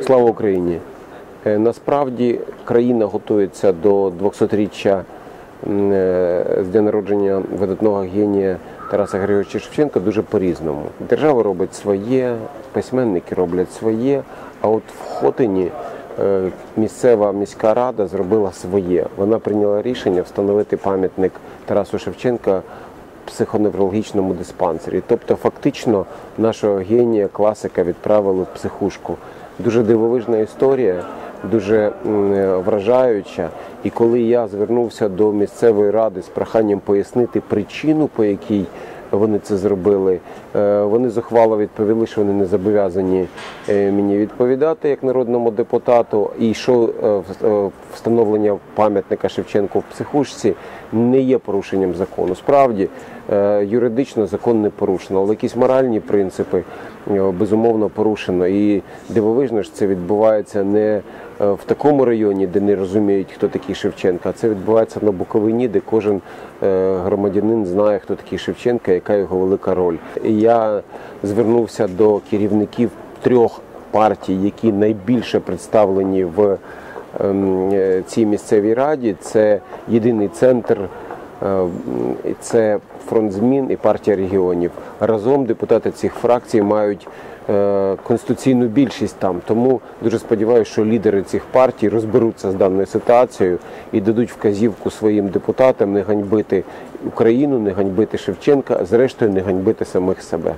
Слава Україні! Е, Насправді країна готується до 200-річчя е, з дня народження видатного генія Тараса Григоровича Шевченка дуже по-різному. Держава робить своє, письменники роблять своє, а от в Хотині е, місцева міська рада зробила своє. Вона прийняла рішення встановити пам'ятник Тарасу Шевченка психоневрологічному диспансері. Тобто, фактично, нашого генія, класика відправили в психушку. Дуже дивовижна історія, дуже е, вражаюча. І коли я звернувся до місцевої ради з проханням пояснити причину, по якій вони це зробили, е, вони зухвало відповіли, що вони не зобов'язані е, мені відповідати як народному депутату, і що встановлення пам'ятника Шевченку в психушці не є порушенням закону. Справді юридично закон не порушено, але якісь моральні принципи безумовно порушено. І дивовижно ж це відбувається не е, в такому районі, де не розуміють, хто такий Шевченко, а це відбувається на Буковині, де кожен е, громадянин знає, хто такий Шевченко, яка його велика роль. Я звернувся до керівників трьох партій, які найбільше представлені в ем, е, цій місцевій раді. Це єдиний центр. Е, Це фронт змін і партія регіонів. Разом депутати цих фракцій мають е, конституційну більшість там. Тому дуже сподіваюся, що лідери цих партій розберуться з даною ситуацією і дадуть вказівку своїм депутатам не ганьбити Україну, не ганьбити Шевченка, а зрештою не ганьбити самих себе.